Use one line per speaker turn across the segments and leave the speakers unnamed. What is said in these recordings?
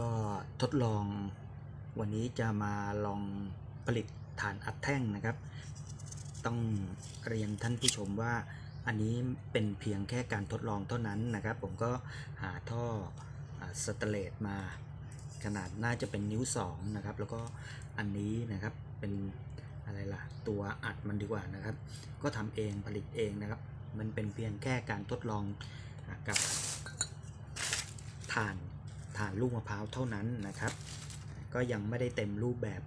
ก็ทดลองวันนี้จะมาลองผลิตฐานอัดแท่งนะครับ ต้องเรียนท่านผู้ชมว่าอันนี้เป็นเพียงแค่การทดลองเท่านั้นนะครับ ผมก็หาท่อสเตเลตมา ขนาดน่าจะเป็นนิ้ว 2 นะครับ แล้วก็อันนี้นะครับเป็นอะไรล่ะตัวอัดมันดีกว่านะครับ ก็ทำเองผลิตเองนะครับ มันเป็นเพียงแค่การทดลองกับถ่าน ถ่านลูกมะพร้าวเท่านั้นนะครับ ก็ยังไม่ได้เต็มรูปแบบ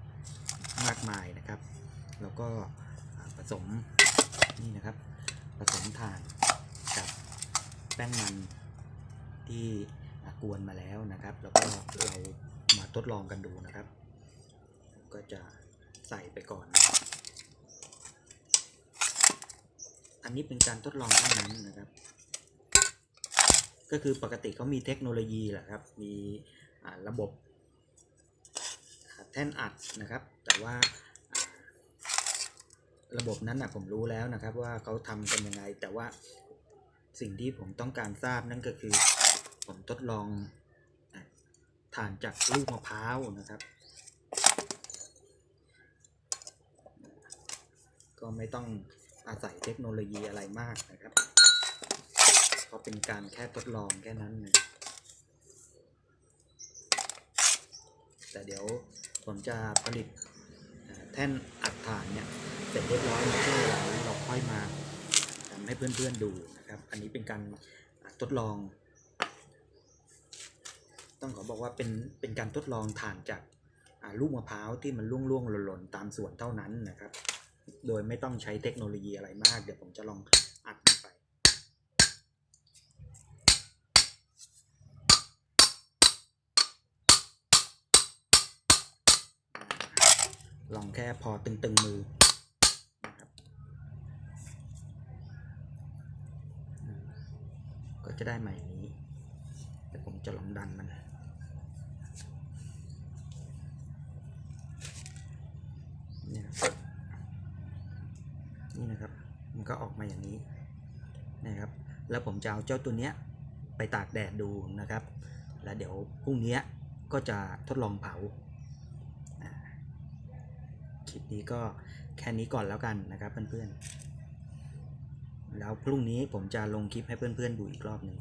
มากมายนะครับ แล้วก็ผสมนี่นะครับ ผสมถ่านกับแป้งมันที่กวนมาแล้วนะครับ แล้วก็เรามาทดลองกันดูนะครับ ก็จะใส่ไปก่อน อันนี้เป็นการทดลองเท่านั้นนะครับ ก็คือปกติเขามีเทคโนโลยีแหละครับ มีระบบแท่นอัดนะครับ แต่ว่าระบบนั้นนะผมรู้แล้วนะครับว่าเขาทำกันยังไง แต่ว่าสิ่งที่ผมต้องการทราบนั่นก็คือ ผมทดลองอะถ่านจากลูกมะพร้าวนะครับ ก็ไม่ต้องอาศัยเทคโนโลยีอะไรมากนะครับ เป็นการแค่ทดลองแค่นั้นนะแต่เดี๋ยวผมจะผลิตแท่นอัดถ่านเนี่ยเสร็จเรียบร้อยแล้วเราเราค่อยมาทำให้เพื่อนๆดูนะครับ อันนี้เป็นการทดลอง ต้องขอบอกว่าเป็นเป็นการทดลองถ่านจากลูกมะพร้าวที่มันร่วงๆหล่นๆตามส่วนเท่านั้นนะครับ โดยไม่ต้องใช้เทคโนโลยีอะไรมาก เดี๋ยวผมจะลอง ลองแค่พอตึงๆมือนะครับ ก็จะได้มาอย่นี้เดี๋ยวผมจะลองดันมันนี่ยครับนี่นะครับ มันก็ออกมาอย่างนี้นะครับ แล้วผมจะเอาเจ้าตัวเนี้ยไปตากแดดดูนะครับ แล้วเดี๋ยวพรุ่งนี้ก็จะทดลองเผา คลิปนี้ก็แค่นี้ก่อนแล้วกันนะครับเพื่อนๆ แล้วพรุ่งนี้ผมจะลงคลิปให้เพื่อนๆดูอีกรอบหนึ่ง